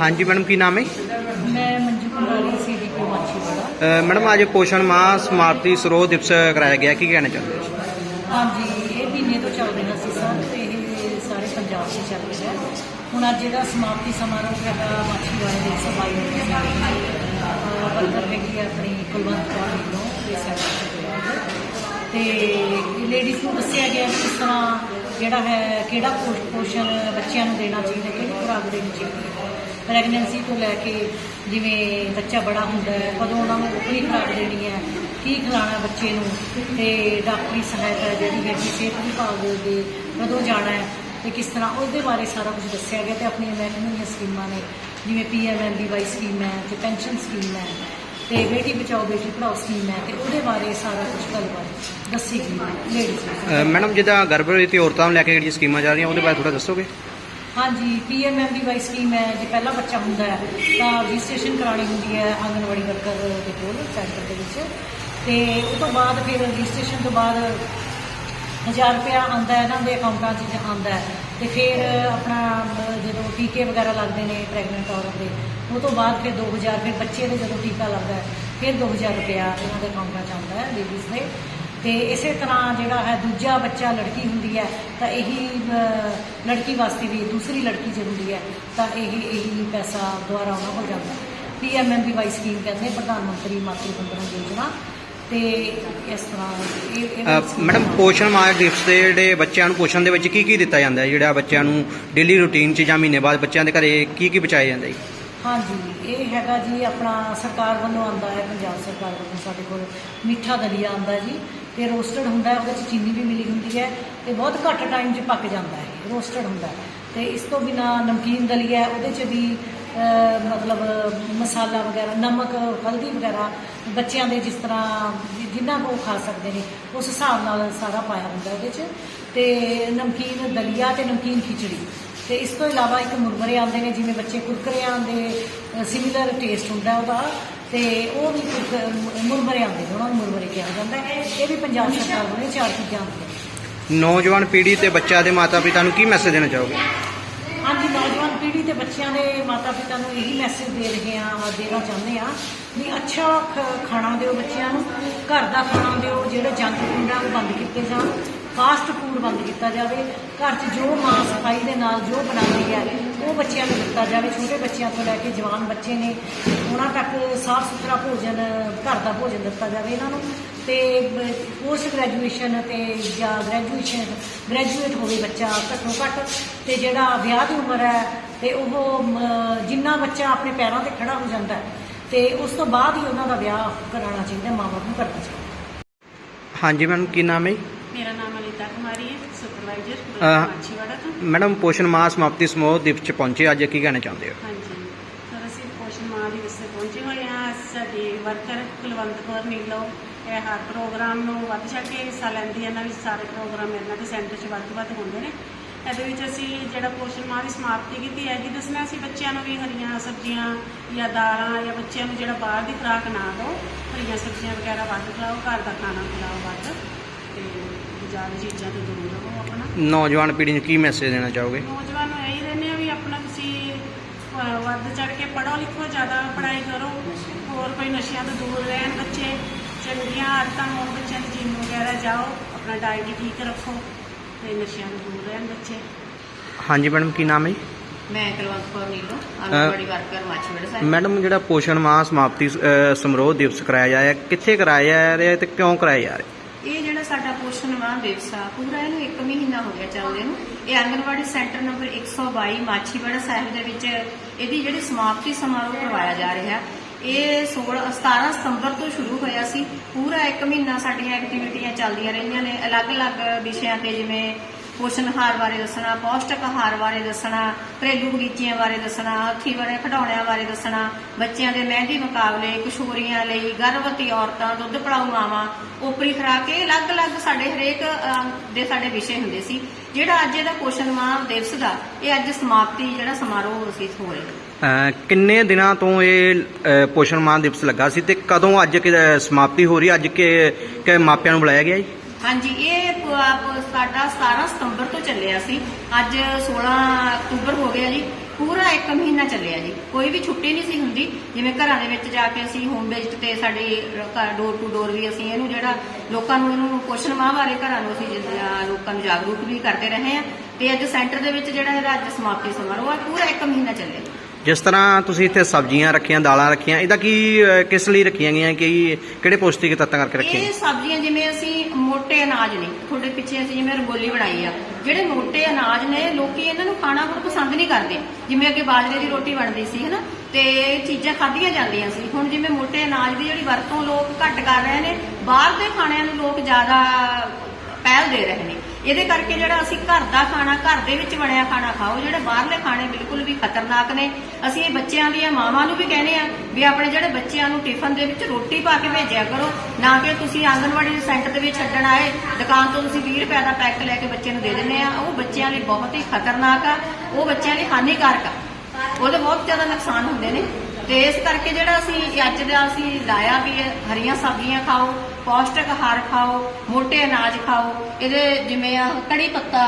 ਹਾਂਜੀ ਮੈਡਮ ਕੀ ਨਾਮ ਹੈ? ਮੈਂ ਮੰਜੂ ਕੁਮਾਰੀ ਸੀਡੀਪੀ ਮਾਛੀਵਾੜਾ। ਅ, ਮੈਡਮ ਅੱਜ ਪੋਸ਼ਣ ਮਾਹ ਸਮਾਪਤੀ ਸਰੋਹ ਦਿਵਸ ਕਰਾਇਆ ਗਿਆ ਕੀ ਕਹਿਣਾ ਚਾਹੁੰਦੇ ਹੋ? ਹਾਂਜੀ ਇਹ ਮਹੀਨੇ ਤੋਂ ਚੱਲ ਰਿਹਾ ਸੀ ਸਰ ਤੇ ਇਹ ਸਾਰੇ ਪੰਜਾਬ 'ਚ ਚੱਲ ਰਿਹਾ ਹੈ। ਹੁਣ ਅੱਜ ਇਹਦਾ ਸਮਾਪਤੀ ਸਮਾਰੋਹ ਹੈਗਾ ਮਾਛੀਵਾੜੇ ਦੇ ਸਭਾਈ ਵਿੱਚ ਵਰਕਰ ਹੈਗੀ ਹੈ ਆਪਣੀ ਕੁਲਵੰਤ ਕੌਰ ਸੈਕਟਰੀ ਤੇ ਲੇਡੀਜ਼ ਨੂੰ ਦੱਸਿਆ ਗਿਆ ਕਿ ਕਿਸ ਤਰ੍ਹਾਂ ਜਿਹੜਾ ਹੈ ਕਿਹੜਾ ਪੋਸ਼- ਪੋਸ਼ਣ ਬੱਚਿਆਂ ਨੂੰ ਦੇਣਾ ਚਾਹੀਦਾ ਕਿਹੜੀ ਖੁਰਾਕ ਦੇਣੀ ਚਾਹੀਦੀ ਹੈ। ਪ੍ਰੈਗਨੈਂਸੀ ਤੋਂ ਲੈ ਕੇ ਜਿਵੇਂ ਬੱਚਾ ਬੜਾ ਹੁੰਦਾ ਹੈ, ਕਦੋਂ ਉਹਨਾਂ ਨੂੰ ਆਪਣੀ ਖੁਰਾਕ ਦੇਣੀ ਹੈ, ਕੀ ਖਿਲਾਣਾ ਬੱਚੇ ਨੂੰ, ਤੇ ਡਾਕਟਰੀ ਸਹਾਇਤਾ ਜਿਹੜੀ ਹੈਗੀ ਸਿਹਤ ਵਿਭਾਗ ਦੇ ਕਦੋਂ ਜਾਣਾ ਹੈ, ਤੇ ਕਿਸ ਤਰ੍ਹਾਂ ਉਹਦੇ ਬਾਰੇ ਸਾਰਾ ਕੁਝ ਦੱਸਿਆ ਗਿਆ ਤੇ ਆਪਣੀਆਂ ਮਹਿਕਮੇ ਦੀਆਂ ਸਕੀਮਾਂ ਨੇ, ਜਿਵੇਂ ਪੀਐਮਐਮਬੀਵਾਈ ਸਕੀਮ ਹੈ ਤੇ ਪੈਨਸ਼ਨ ਸਕੀਮ ਹੈ, ਤੇ ਬੇਟੀ ਬਚਾਓ, ਬੇਟੀ ਪੜਾਓ ਸਕੀਮ ਹੈ, ਤੇ ਉਹਦੇ ਬਾਰੇ ਸਾਰਾ ਕੁਝ ਗੱਲਬਾਤ ਦੱਸੀ ਗਈ ਲੇਡੀਜ਼ ਮੈਡਮ, ਜਿੱਦਾਂ ਗਰਭਵਤੀ ਔਰਤਾਂ ਨੂੰ ਲੈ ਕੇ ਜਿਹੜੀਆਂ ਸਕੀਮਾਂ ਚੱਲ ਰਹੀਆਂ, ਉਹਦੇ ਬਾਰੇ ਥੋੜਾ ਦੱਸੋਗੇ? ਹਾਂਜੀ ਪੀਐਮਐਮਬੀਵਾਈ ਸਕੀਮ ਹੈ, ਜੇ ਪਹਿਲਾ ਬੱਚਾ ਹੁੰਦਾ ਹੈ, ਤਾਂ ਰਜਿਸਟ੍ਰੇਸ਼ਨ ਕਰਾਉਣੀ ਹੁੰਦੀ ਹੈ ਆਂਗਨਵਾੜੀ ਵਰਕਰ ਦੇ ਕੋਲ, ਸੈਂਟਰ ਦੇ ਵਿੱਚ। ਤੇ ਉਸ ਤੋਂ ਬਾਅਦ ਫਿਰ ਰਜਿਸਟ੍ਰੇਸ਼ਨ ਤੋਂ ਬਾਅਦ 1000 ਰੁਪਇਆ ਆਉਂਦਾ ਹੈ ਇਹਨਾਂ ਦੇ ਅਕਾਊਂਟਾਂ 'ਚ ਆਉਂਦਾ ਹੈ। ਤੇ ਫਿਰ ਆਪਣਾ, ਜਦੋਂ ਟੀਕੇ ਵਗੈਰਾ ਲੱਗਦੇ ਨੇ ਪ੍ਰੈਗਨੈਂਟ ਔਰਤ ਦੇ, ਉਹ ਤੋਂ ਬਾਅਦ ਫਿਰ 2000 ਫਿਰ ਬੱਚੇ ਦੇ ਜਦੋਂ ਟੀਕਾ ਲੱਗਦਾ ਹੈ, ਫਿਰ 2000 ਰੁਪਇਆ ਇਹਨਾਂ ਦੇ ਅਕਾਊਂਟਾਂ 'ਚ ਆਉਂਦਾ ਹੈ ਲੇਡੀਜ਼ ਦੇ। ਤੇ ਇਸੇ ਤਰ੍ਹਾਂ ਜਿਹੜਾ ਹੈ ਦੂਜਾ ਬੱਚਾ ਲੜਕੀ ਹੁੰਦੀ ਹੈ ਤਾਂ ਇਹੀ ਲੜਕੀ ਵਾਸਤੇ ਵੀ ਦੂਸਰੀ ਲੜਕੀ ਜੇ ਹੁੰਦੀ ਹੈ ਤਾਂ ਇਹ ਇਹੀ ਪੈਸਾ ਦੁਆਰਾ ਉਹਨਾਂ ਹੋ ਜਾਂਦਾ। ਪੀਐਮਐਮਬੀਵਾਈ ਸਕੀਮ ਕਹਿੰਦੇ ਪ੍ਰਧਾਨ ਮੰਤਰੀ ਮਾਤਰੂ ਵੰਦਨਾ ਯੋਜਨਾ ਤੇ ਇਸ ਤਰ੍ਹਾਂ ਮੈਡਮ ਪੋਸ਼ਣ ਮਾਹ ਦਿਵਸ ਦੇ ਜਿਹੜੇ ਬੱਚਿਆਂ ਨੂੰ ਪੋਸ਼ਣ ਦੇ ਵਿੱਚ ਕੀ ਕੀ ਦਿੱਤਾ ਜਾਂਦਾ ਹੈ? ਜਿਹੜਾ ਬੱਚਿਆਂ ਨੂੰ ਡੇਲੀ ਰੂਟੀਨ 'ਚ ਜਾਂ ਮਹੀਨੇ ਬਾਅਦ ਬੱਚਿਆਂ ਦੇ ਘਰੇ ਕੀ ਕੀ ਬਚਾਇਆ ਜਾਂਦਾ ਹੈ ਹਾਂਜੀ ਇਹ ਹੈਗਾ ਜੀ ਆਪਣਾ ਸਰਕਾਰ ਵੱਲੋਂ ਆਉਂਦਾ ਹੈ ਪੰਜਾਬ ਸਰਕਾਰ ਵੱਲੋਂ ਸਾਡੇ ਕੋਲ ਮਿੱਠਾ ਦਲੀਆ ਆਉਂਦਾ ਜੀ ਤੇ ਰੋਸਟਡ ਹੁੰਦਾ ਉਹਦੇ ਚ ਚੀਨੀ ਵੀ ਮਿਲੀ ਹੁੰਦੀ ਹੈ ਤੇ ਬਹੁਤ ਘੱਟ ਟਾਈਮ 'ਚ ਪੱਕ ਜਾਂਦਾ ਹੈ ਰੋਸਟਡ ਹੁੰਦਾ ਹੈ। ਤੇ ਇਸ ਤੋਂ ਬਿਨਾ ਨਮਕੀਨ ਦਲੀਆ ਉਹਦੇ 'ਚ ਵੀ ਮਤਲਬ, ਮਸਾਲਾ ਵਗੈਰਾ, ਨਮਕ, ਹਲਦੀ ਵਗੈਰਾ ਬੱਚਿਆਂ ਦੇ ਜਿਸ ਤਰ੍ਹਾਂ ਜਿੰਨਾ ਕੁ ਉਹ ਖਾ ਸਕਦੇ ਨੇ, ਉਸ ਹਿਸਾਬ ਨਾਲ ਸਾਰਾ ਪਾਇਆ ਹੁੰਦਾ ਉਹਦੇ 'ਚ। ਤੇ ਨਮਕੀਨ ਦਲੀਆ ਤੇ ਨਮਕੀਨ ਖਿਚੜੀ। ਤੇ ਇਸ ਤੋਂ ਇਲਾਵਾ ਇੱਕ ਮੁਰਮਰੇ ਆਉਂਦੇ ਨੇ, ਜਿਵੇਂ ਬੱਚੇ ਕੁਰਕਰਿਆਂ ਦੇ ਸਿਮਿਲਰ ਟੇਸਟ ਹੁੰਦਾ ਉਹਦਾ। ਤੇ ਉਹ ਵੀ ਕੁਰਕ- ਮੁਰਮਰੇ ਆਉਂਦੇ ਨੇ ਉਹਨਾਂ ਨੂੰ ਮੁਰਮਰੇ ਕਿਹਾ ਜਾਂਦਾ ਹੈ। ਇਹ ਵੀ ਪੰਜਾਬ ਸਰਕਾਰ ਵੱਲੋਂ ਚਾਰ ਚੀਜ਼ਾਂ ਆਉਂਦੀਆਂ ਨੌਜਵਾਨ ਪੀੜ੍ਹੀ ਤੇ ਬੱਚਿਆਂ ਦੇ ਮਾਤਾ-ਪਿਤਾ ਨੂੰ ਕੀ ਮੈਸੇਜ ਦੇਣਾ ਚਾਹੋਗੇ? ਹਾਂਜੀ ਨੌਜਵਾਨ ਪੀੜ੍ਹੀ ਤੇ ਬੱਚਿਆਂ ਦੇ ਮਾਤਾ-ਪਿਤਾ ਨੂੰ ਇਹੀ ਮੈਸੇਜ ਦੇ ਰਹੇ ਹਾਂ ਦੇਣਾ ਚਾਹੁੰਦੇ ਹਾਂ ਵੀ ਅੱਛਾ ਖਾਣਾ ਦਿਓ ਬੱਚਿਆਂ ਨੂੰ ਘਰ ਦਾ ਖਾਣਾ ਦਿਓ ਜਿਹੜੇ ਜੰਕ ਫੂਡ ਆ ਉਹ ਬੰਦ ਕੀਤੇ ਜਾਣ। ਫਾਸਟ ਫੂਡ ਬੰਦ ਕੀਤਾ ਜਾਵੇ, ਘਰ 'ਚ ਜੋ ਮਾਂ ਸਫ਼ਾਈ ਦੇ ਨਾਲ ਜੋ ਬਣਾਉਂਦੀ ਹੈ, ਉਹ ਬੱਚਿਆਂ ਨੂੰ ਦਿੱਤਾ ਜਾਵੇ, ਛੋਟੇ ਬੱਚਿਆਂ ਤੋਂ ਲੈ ਕੇ ਜਵਾਨ ਬੱਚੇ ਨੇ, ਉਹਨਾਂ ਤੱਕ ਸਾਫ਼ ਸੁਥਰਾ ਭੋਜਨ, ਘਰ ਦਾ ਭੋਜਨ ਦਿੱਤਾ ਜਾਵੇ ਇਹਨਾਂ ਨੂੰ, ਤੇ ਪੋਸਟ ਗ੍ਰੈਜੂਏਸ਼ਨ ਤੇ ਜਾਂ ਗ੍ਰੈਜੂਏਸ਼ਨ, ਗ੍ਰੈਜੂਏਟ ਹੋਵੇ ਬੱਚਾ ਘੱਟੋ ਘੱਟ, ਤੇ ਜਿਹੜਾ ਵਿਆਹ ਦੀ ਉਮਰ ਹੈ, ਤੇ ਉਹ ਜਿੰਨਾ ਬੱਚਾ ਆਪਣੇ ਪੈਰਾਂ ਤੇ ਖੜਾ ਹੋ ਜਾਂਦਾ ਹੈ, ਤੇ ਉਸ ਤੋਂ ਬਾਅਦ ਹੀ ਉਹਨਾਂ ਦਾ ਵਿਆਹ ਕਰਾਉਣਾ ਚਾਹੀਦਾ, ਮਾਂ ਬਾਪ ਨੂੰ ਕਰਨਾ ਚਾਹੀਦਾ। ਹਾਂਜੀ ਮੈਮ, ਕੀ ਨਾਮ ਹੈ ਮੇਰਾ ਨਾਮ ਅਨੀਤਾ ਕੁਮਾਰੀ ਹੈ ਸੁਪਰਵਾਈਜ਼ਰ ਅਹ, ਮਾਛੀਵਾੜਾ ਤੋਂ ਮੈਡਮ, ਪੋਸ਼ਣ ਮਾਹ ਸਮਾਪਤੀ ਸਮੂਹ ਦਿਵਸ 'ਚ ਪਹੁੰਚੇ। ਅੱਜ ਕੀ ਕਹਿਣਾ ਚਾਹੁੰਦੇ ਹੋ? ਹਾਂਜੀ। ਸਰ, ਅਸੀਂ ਪੋਸ਼ਣ ਮਾਹ ਦੇ ਵਿੱਚ ਪਹੁੰਚੇ ਹੋਏ ਹਾਂ। ਸਾਡੀ ਵਰਕਰ ਕੁਲਵੰਤ ਕੌਰ ਨੀਲੋ ਇਹ ਹਰ ਪ੍ਰੋਗਰਾਮ ਨੂੰ ਵੱਧ ਚੜ੍ਹ ਕੇ ਹਿੱਸਾ ਲੈਂਦੀ ਹੈ। ਇਹਨਾਂ ਵਿੱਚ ਸਾਰੇ ਪ੍ਰੋਗਰਾਮ ਇਹਨਾਂ ਦੇ ਸੈਂਟਰ 'ਚ ਵੱਧ ਵੱਧ ਹੁੰਦੇ ਨੇ। ਇਹਦੇ ਵਿੱਚ ਅਸੀਂ ਜਿਹੜਾ ਪੋਸ਼ਣ ਮਾਹ ਦੀ ਸਮਾਪਤੀ ਕੀਤੀ ਹੈ ਜੀ ਦੱਸਣਾ ਅਸੀਂ ਬੱਚਿਆਂ ਨੂੰ ਵੀ ਹਰੀਆਂ ਸਬਜ਼ੀਆਂ ਜਾਂ ਦਾਲਾਂ ਜਾਂ ਬੱਚਿਆਂ ਨੂੰ ਜਿਹੜਾ ਬਾਹਰ ਦੀ ਖੁਰਾਕ ਨਾ ਦਿਓ, ਹਰੀਆਂ ਸਬਜ਼ੀਆਂ ਵਗੈਰਾ ਵੱਧ ਖਿਲਾਓ, ਘਰ ਦਾ ਖਾਣਾ ਖਿਲਾਓ ਵੱਧ। ਤੇ ਬਾਜ਼ਾਰ ਦੀ ਚੀਜ਼ਾਂ ਤੋਂ ਦੂਰ ਰਹੋ ਆਪਣਾ ਨੌਜਵਾਨ ਪੀੜ੍ਹੀ ਨੂੰ ਕੀ ਮੈਸੇਜ ਦੇਣਾ ਚਾਹੋਗੇ ਨੌਜਵਾਨ ਨੂੰ ਇਹੀ ਕਹਿੰਦੇ ਆ ਵੀ ਆਪਣਾ ਤੁਸੀਂ ਅਹ, ਵੱਧ ਚੜ ਕੇ ਪੜ੍ਹੋ ਲਿਖੋ ਜ਼ਿਆਦਾ ਪੜ੍ਹਾਈ ਕਰੋ ਹੋਰ ਕੋਈ ਨਸ਼ਿਆਂ ਤੋਂ ਦੂਰ ਰਹਿਣ ਬੱਚੇ ਚੰਗੀਆਂ ਆਦਤਾਂ ਹੋਣ ਬੱਚਿਆਂ ਦੀ ਜਿਮ ਵਗੈਰਾ ਜਾਓ ਆਪਣਾ ਡਾਈਟ ਠੀਕ ਰੱਖੋ ਤੇ ਨਸ਼ਿਆਂ ਤੋਂ ਦੂਰ ਰਹਿਣ ਬੱਚੇ ਹਾਂਜੀ ਮੈਡਮ ਕੀ ਨਾਮ ਹੈ ਮੈਂ ਕੁਲਵੰਤ ਕੌਰ ਨੀਲੋ ਆਂਗਨਵਾੜੀ ਵਰਕਰ ਮਾਛੀਵਾੜਾ ਸਾਹਿਬ ਮੈਡਮ ਜਿਹੜਾ ਪੋਸ਼ਣ ਮਾਹ ਸਮਾਪਤੀ ਅ, ਸਮਾਰੋਹ ਦਿਵਸ ਕਰਾਇਆ ਜਾ ਰਿਹਾ ਕਿੱਥੇ ਕਰਾਇਆ ਜਾ ਰਿਹਾ ਤੇ ਕਿਉਂ ਕਰਾਇਆ ਜਾ ਰਿਹਾ ਇਹ ਜਿਹੜਾ ਸਾਡਾ ਪੋਸ਼ਣ ਮਾਹ ਦਿਵਸ ਪੂਰਾ ਇਹਨੂੰ 1 ਮਹੀਨਾ ਹੋ ਗਿਆ ਚੱਲਦੇ ਨੂੰ। ਇਹ ਆਂਗਨਵਾੜੀ ਸੈਂਟਰ ਨੰਬਰ 122 ਮਾਛੀਵਾੜਾ ਸਾਹਿਬ ਦੇ ਵਿੱਚ ਇਹਦੀ ਜਿਹੜੀ ਸਮਾਪਤੀ ਸਮਾਰੋਹ ਕਰਵਾਇਆ ਜਾ ਰਿਹਾ। ਇਹ 16 17 ਸਤੰਬਰ ਤੋਂ ਸ਼ੁਰੂ ਹੋਇਆ ਸੀ। ਪੂਰਾ 1 ਮਹੀਨਾ ਸਾਡੀਆਂ ਐਕਟੀਵਿਟੀਆਂ ਚੱਲਦੀਆਂ ਰਹੀਆਂ ਨੇ। ਅਲੱਗ-ਅਲੱਗ ਵਿਸ਼ਿਆਂ ਤੇ ਜਿਵੇਂ ਪੋਸ਼ਣ ਆਹਾਰ ਬਾਰੇ ਦੱਸਣਾ, ਪੌਸ਼ਟਿਕ ਆਹਾਰ ਬਾਰੇ ਦੱਸਣਾ, ਘਰੇਲੂ ਬਗੀਚਿਆਂ ਬਾਰੇ ਦੱਸਣਾ ਹੱਥੀਂ ਬਣੇ ਖਿਡੌਣਿਆਂ ਬਾਰੇ ਦੱਸਣਾ, ਬੱਚਿਆਂ ਦੇ ਮਹਿੰਦੀ ਮੁਕਾਬਲੇ, ਕਿਸ਼ੋਰੀਆਂ ਲਈ ਗਰਭਵਤੀ ਔਰਤਾਂ, ਦੁੱਧ ਪਿਲਾਊ ਮਾਵਾਂ, ਓਪਰੀ ਖੁਰਾਕ, ਇਹ ਅਲੱਗ-ਅਲੱਗ ਸਾਡੇ ਹਰੇਕ ਦੇ ਸਾਡੇ ਵਿਸ਼ੇ ਹੁੰਦੇ ਸੀ। ਜਿਹੜਾ ਅੱਜ ਇਹਦਾ ਪੋਸ਼ਣ ਮਾਹ ਦਿਵਸ ਦਾ, ਇਹ ਅੱਜ ਸਮਾਪਤੀ ਜਿਹੜਾ ਸਮਾਰੋਹ ਅਸੀਂ ਹੋ ਰਿਹਾ। ਕਿੰਨੇ ਦਿਨਾਂ ਤੋਂ ਇਹ ਪੋਸ਼ਣ ਮਾਹ ਦਿਵਸ ਲੱਗਾ ਸੀ ਤੇ ਕਦੋਂ ਅੱਜ ਸਮਾਪਤੀ ਹੋ ਰਹੀ ਅੱਜ ਕਿ ਮਾਪਿਆਂ ਨੂੰ ਬੁਲਾਇਆ ਗਿਆ ਜੀ? ਹਾਂਜੀ, ਇਹ ਪ- ਸਾਡਾ 17 ਸਤੰਬਰ ਤੋਂ ਚੱਲਿਆ ਸੀ। ਅੱਜ 16 ਅਕਤੂਬਰ ਹੋ ਗਿਆ ਜੀ। ਪੂਰਾ ਇੱਕ ਮਹੀਨਾ ਚੱਲਿਆ ਜੀ। ਕੋਈ ਵੀ ਛੁੱਟੀ ਨਹੀਂ ਸੀ ਹੁੰਦੀ। ਜਿਵੇਂ ਘਰਾਂ ਦੇ ਵਿੱਚ ਜਾ ਕੇ ਅਸੀਂ ਹੋਮ ਵਿਜ਼ਿਟ ਤੇ ਸਾਡੀ ਡੋਰ ਟੂ ਡੋਰ ਵੀ ਅਸੀਂ ਇਹਨੂੰ ਜਿਹੜਾ ਲੋਕਾਂ ਨੂੰ ਇਹਨੂੰ ਪੋਸ਼ਣ ਮਾਹ ਬਾਰੇ ਘਰਾਂ ਨੂੰ ਅਸੀਂ ਜਿ- ਅਹ, ਲੋਕਾਂ ਨੂੰ ਜਾਗਰੂਕ ਵੀ ਕਰਦੇ ਰਹੇ ਹਾਂ। ਤੇ ਅੱਜ ਸੈਂਟਰ ਦੇ ਵਿੱਚ ਜਿਹੜਾ ਇਹਦਾ ਅੱਜ ਸਮਾਪਤੀ ਸਮਾਰੋਹ ਆ। ਪੂਰਾ ਇੱਕ ਮਹੀਨਾ ਚੱਲਿਆ। ਜਿਸ ਤਰ੍ਹਾਂ ਤੁਸੀਂ ਇੱਥੇ ਸਬਜ਼ੀਆਂ ਰੱਖੀਆਂ, ਦਾਲਾਂ ਰੱਖੀਆਂ, ਇਹਦਾ ਕੀ ਕਿਸ ਲਈ ਰੱਖੀਆਂ ਗਈਆਂ ਕਿ ਕਿਹੜੇ ਪੌਸ਼ਟਿਕ ਤੱਤਾਂ ਕਰਕੇ ਇਹ ਸਬਜ਼ੀਆਂ ਜਿਵੇਂ ਅਸੀਂ ਮੋਟੇ ਅਨਾਜ ਨੇ, ਤੁਹਾਡੇ ਪਿੱਛੇ ਅਸੀਂ ਜਿਵੇਂ ਰੰਗੋਲੀ ਬਣਾਈ ਆ, ਜਿਹੜੇ ਮੋਟੇ ਅਨਾਜ ਨੇ, ਲੋਕੀ ਇਹਨਾਂ ਨੂੰ ਖਾਣਾ ਬਹੁਤ ਪਸੰਦ ਨਹੀਂ ਕਰਦੇ। ਜਿਵੇਂ ਅੱਗੇ ਬਾਜਰੇ ਦੀ ਰੋਟੀ ਬਣਦੀ ਸੀ, ਹਨਾ, ਤੇ ਚੀਜ਼ਾਂ ਖਾਧੀਆਂ ਜਾਂਦੀਆਂ ਸੀ, ਹੁਣ ਜਿਵੇਂ ਮੋਟੇ ਅਨਾਜ ਦੀ ਜਿਹੜੀ ਵਰਤੋਂ ਲੋਕ ਘੱਟ ਕਰ ਰਹੇ ਨੇ, ਬਾਹਰ ਦੇ ਖਾਣਿਆਂ ਨੂੰ ਲੋਕ ਜ਼ਿਆਦਾ ਪਹਿਲ ਦੇ ਰਹੇ ਨੇ। ਇਹਦੇ ਕਰਕੇ ਜਿਹੜਾ ਅਸੀਂ ਘਰ ਦਾ ਖਾਣਾ, ਘਰ ਦੇ ਵਿੱਚ ਬਣਿਆ ਖਾਣਾ ਖਾਓ, ਜਿਹੜੇ ਬਾਹਰਲੇ ਖਾਣੇ ਬਿਲਕੁਲ ਵੀ ਖਤਰਨਾਕ ਨੇ। ਅਸੀਂ ਇਹ ਬੱਚਿਆਂ ਦੀਆਂ ਮਾਵਾਂ ਨੂੰ ਵੀ ਕਹਿੰਦੇ ਆ ਵੀ ਆਪਣੇ ਜਿਹੜੇ ਬੱਚਿਆਂ ਨੂੰ ਟਿਫਨ ਦੇ ਵਿੱਚ ਰੋਟੀ ਪਾ ਕੇ ਭੇਜਿਆ ਕਰੋ, ਨਾ ਕਿ ਤੁਸੀਂ ਆਂਗਨਵਾੜੀ ਦੇ ਸੈਂਟਰ ਦੇ ਵਿੱਚ ਛੱਡਣ ਆਏ, ਦੁਕਾਨ ਤੋਂ ਤੁਸੀਂ 20 ਰੁਪਏ ਦਾ ਪੈਕ ਲੈ ਕੇ ਬੱਚੇ ਨੂੰ ਦੇ ਦਿੰਦੇ ਆ ਉਹ ਬੱਚਿਆਂ ਲਈ ਬਹੁਤ ਹੀ ਖਤਰਨਾਕ ਆ, ਉਹ ਬੱਚਿਆਂ ਲਈ ਹਾਨੀਕਾਰਕ ਆ। ਉਹਦੇ ਬਹੁਤ ਜ਼ਿਆਦਾ ਨੁਕਸਾਨ ਹੁੰਦੇ ਨੇ। ਤੇ ਇਸ ਕਰਕੇ ਜਿਹੜਾ ਅਸੀਂ ਅੱਜ ਦਾ ਅਸੀਂ ਲਾਇਆ ਵੀ ਹਰੀਆਂ ਸਬਜ਼ੀਆਂ ਖਾਓ ਪੌਸ਼ਟਿਕ ਆਹਾਰ ਖਾਓ ਮੋٹے ਅਨਾਜ ਖਾਓ ਇਹਦੇ ਜਿਵੇਂ ਆ ਕੜੀ ਪੱਤਾ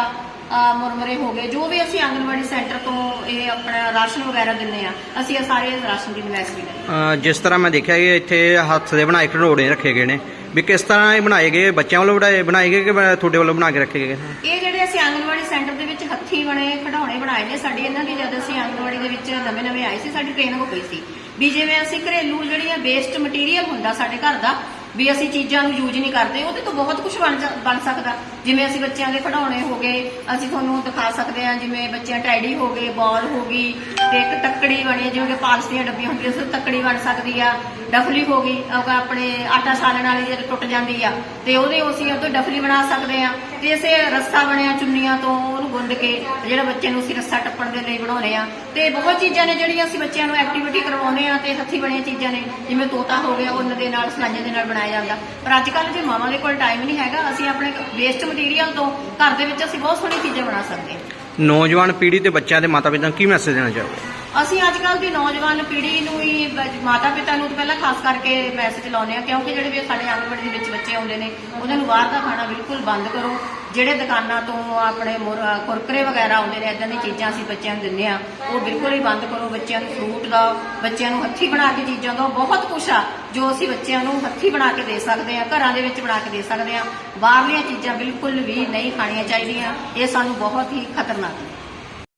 ਆ ਮੁਰਮਰੇ ਹੋ ਗਏ ਜੋ ਵੀ ਅਸੀਂ ਆਂਗਨਵਾੜੀ ਸੈਂਟਰ ਤੋਂ ਇਹ ਆਪਣਾ ਰਾਸ਼ਨ ਵਗੈਰਾ ਦਿੰਨੇ ਆ ਅਸੀਂ ਇਹ ਸਾਰੇ ਰਾਸ਼ਨ ਦੀ ਨਵੈਸ ਵੀ ਲਈ ਅਹ, ਜਿਸ ਤਰ੍ਹਾਂ ਮੈਂ ਦੇਖਿਆ ਕਿ ਇੱਥੇ ਹੱਥ ਦੇ ਬਣਾਏ ਖਿਡੌਣੇ ਰੱਖੇ ਗਏ ਨੇ ਵੀ ਕਿਸ ਤਰ੍ਹਾਂ ਇਹ ਬਣਾਏ ਗਏ ਬੱਚਿਆਂ ਵੱਲੋਂ ਬਣਾਏ ਬਣਾਏ ਗਏ ਕਿ ਬ- ਤੁਹਾਡੇ ਵੱਲੋਂ ਬਣਾ ਕੇ ਰੱਖੇ ਗਏ ਇਹ ਜਿਹੜੇ ਅਸੀਂ ਆਂਗਨਵਾੜੀ ਸੈਂਟਰ ਦੇ ਵਿੱਚ ਹੱਥੀਂ ਬਣੇ, ਖਿਡੌਣੇ ਬਣਾਏ ਨੇ ਸਾਡੇ ਇਹਨਾਂ ਦੀ ਜਦ ਅਸੀਂ ਆਂਗਨਵਾੜੀ ਦੇ ਵਿੱਚ ਨਵੇਂ ਨਵੇਂ ਆਏ ਸੀ, ਸਾਡੀ ਟ੍ਰੇਨਿੰਗ ਗਈ ਸੀ। ਵੀ ਜਿਵੇਂ ਅਸੀਂ ਘਰੇਲੂ ਜਿਹੜੀਆਂ ਵੇਸਟ ਮਟੀਰੀਅਲ ਹੁੰਦਾ ਸਾਡੇ ਘਰ ਦਾ, ਵੀ ਅਸੀਂ ਚੀਜ਼ਾਂ ਨੂੰ ਯੂਜ਼ ਨਹੀਂ ਕਰਦੇ, ਉਹਦੇ ਤੋਂ ਬਹੁਤ ਕੁਝ ਬਣ ਜਾ- ਬਣ ਸਕਦਾ। ਜਿਵੇਂ ਅਸੀਂ ਬੱਚਿਆਂ ਦੇ ਖਿਡੌਣੇ ਹੋ ਗਏ, ਅਸੀਂ ਤੁਹਾਨੂੰ ਦਿਖਾ ਸਕਦੇ ਹਾਂ ਜਿਵੇਂ ਬੱਚਿਆਂ ਟੈਡੀ ਹੋ ਗਏ, ਬਾਲ ਹੋ ਗਈ, ਤੇ ਇੱਕ ਤੱਕੜੀ ਬਣੀ ਜਿਵੇਂ ਕਿ ਪਾਲਸ ਦੀਆਂ ਡੱਬੀਆਂ ਹੁੰਦੀਆਂ ਉਸ ਤੱਕੜੀ ਬਣ ਸਕਦੀ ਆ। ਡਫਲੀ ਹੋ ਗਈ ਆਪਣੇ ਆਟਾ ਸਾਲਣ ਵਾਲੀ ਜਿਹੜੀ ਟੁੱਟ ਜਾਂਦੀ ਆ, ਤੇ ਉਹਦੇ ਅਸੀਂ ਉਹ ਤੋਂ ਡਫਲੀ ਬਣਾ ਸਕਦੇ ਆ ਤੇ ਇਸੇ ਰੱਸਾ ਬਣਿਆ ਚੁੰਨੀਆਂ ਤੋਂ ਉਹਨੂੰ ਗੁੰਦ ਕੇ ਜਿਹੜਾ ਬੱਚੇ ਨੂੰ ਅਸੀਂ ਰੱਸਾ ਟੱਪਣ ਦੇ ਲਈ ਬਣਾਉਨੇ ਆ ਤੇ ਬਹੁਤ ਚੀਜ਼ਾਂ ਨੇ ਜਿਹੜੀਆਂ ਅਸੀਂ ਬੱਚਿਆਂ ਨੂੰ ਐਕਟੀਵਿਟੀ ਕਰਵਾਉਂਦੇ ਆ ਤੇ ਹੱਥੀਂ ਬਣੀਆਂ ਚੀਜ਼ਾਂ ਨੇ, ਜਿਵੇਂ ਤੋਤਾ ਹੋ ਗਿਆ ਉਹਨਾਂ ਦੇ ਨਾਲ ਸਲਾਈਆਂ ਦੇ ਨਾਲ ਬਣਾਇਆ ਜਾਂਦਾ। ਪਰ ਅੱਜ ਕੱਲ ਜੇ ਮਾਵਾਂ ਦੇ ਕੋਲ ਟਾਈਮ ਨਹੀਂ ਹੈਗਾ, ਅਸੀਂ ਆਪਣੇ ਵੇਸਟ ਮਟੀਰੀਅਲ ਤੋਂ ਘਰ ਦੇ ਵਿੱਚ ਅਸੀਂ ਬਹੁਤ ਸੋਹਣੀਆਂ ਚੀਜ਼ਾਂ ਬਣਾ ਸਕਦੇ ਹਾਂ। ਨੌਜਵਾਨ ਪੀੜ੍ਹੀ ਤੇ ਬੱਚਿਆਂ ਦੇ ਮਾਤਾ ਪਿਤਾ ਨੂੰ ਕੀ ਮੈਸੇਜ ਦੇਣਾ ਚਾਹੋਗੇ? ਅਸੀਂ ਅੱਜ ਕੱਲ੍ਹ ਦੀ ਨੌਜਵਾਨ ਪੀੜ੍ਹੀ ਨੂੰ ਹੀ ਮਾਤਾ ਪਿਤਾ ਨੂੰ ਤਾਂ ਪਹਿਲਾਂ ਖਾਸ ਕਰਕੇ ਮੈਸੇਜ ਲਾਉਂਦੇ ਆ ਕਿਉਂਕਿ ਜਿਹੜੇ ਵੀ ਸਾਡੇ ਆਂਗਣਵਾੜੀ ਦੇ ਵਿੱਚ ਬੱਚੇ ਆਉਂਦੇ ਨੇ, ਉਹਨਾਂ ਨੂੰ ਬਾਹਰ ਦਾ ਖਾਣਾ ਬਿਲਕੁਲ ਬੰਦ ਕਰੋ। ਜਿਹੜੇ ਦੁਕਾਨਾਂ ਤੋਂ ਆਪਣੇ ਮੁਰ- ਅਹ ਕੁਰਕਰੇ ਵਗੈਰਾ ਆਉਂਦੇ ਨੇ ਇਦਾਂ ਦੀਆਂ ਚੀਜ਼ਾਂ ਅਸੀਂ ਬੱਚਿਆਂ ਨੂੰ ਦਿੰਦੇ ਆ ਉਹ ਬਿਲਕੁਲ ਹੀ ਬੰਦ ਕਰੋ। ਬੱਚਿਆਂ ਨੂੰ ਫਰੂਟ ਦਿਓ ਬੱਚਿਆਂ ਨੂੰ ਹੱਥੀਂ ਬਣਾ ਕੇ ਚੀਜ਼ਾਂ ਦਿਓ ਬਹੁਤ ਕੁਛ ਆ, ਜੋ ਅਸੀਂ ਬੱਚਿਆਂ ਨੂੰ ਹੱਥੀਂ ਬਣਾ ਕੇ ਦੇ ਸਕਦੇ ਆ ਘਰਾਂ ਦੇ ਵਿੱਚ ਬਣਾ ਕੇ ਦੇ ਸਕਦੇ ਆ ਬਾਹਰਲੀਆਂ ਚੀਜ਼ਾਂ ਬਿਲਕੁਲ ਵੀ ਨਹੀਂ ਖਾਣੀਆਂ ਚਾਹੀਦੀਆਂ। ਇਹ ਸਾਨੂੰ ਬਹੁਤ ਹੀ ਖਤਰਨਾਕ ਨੇ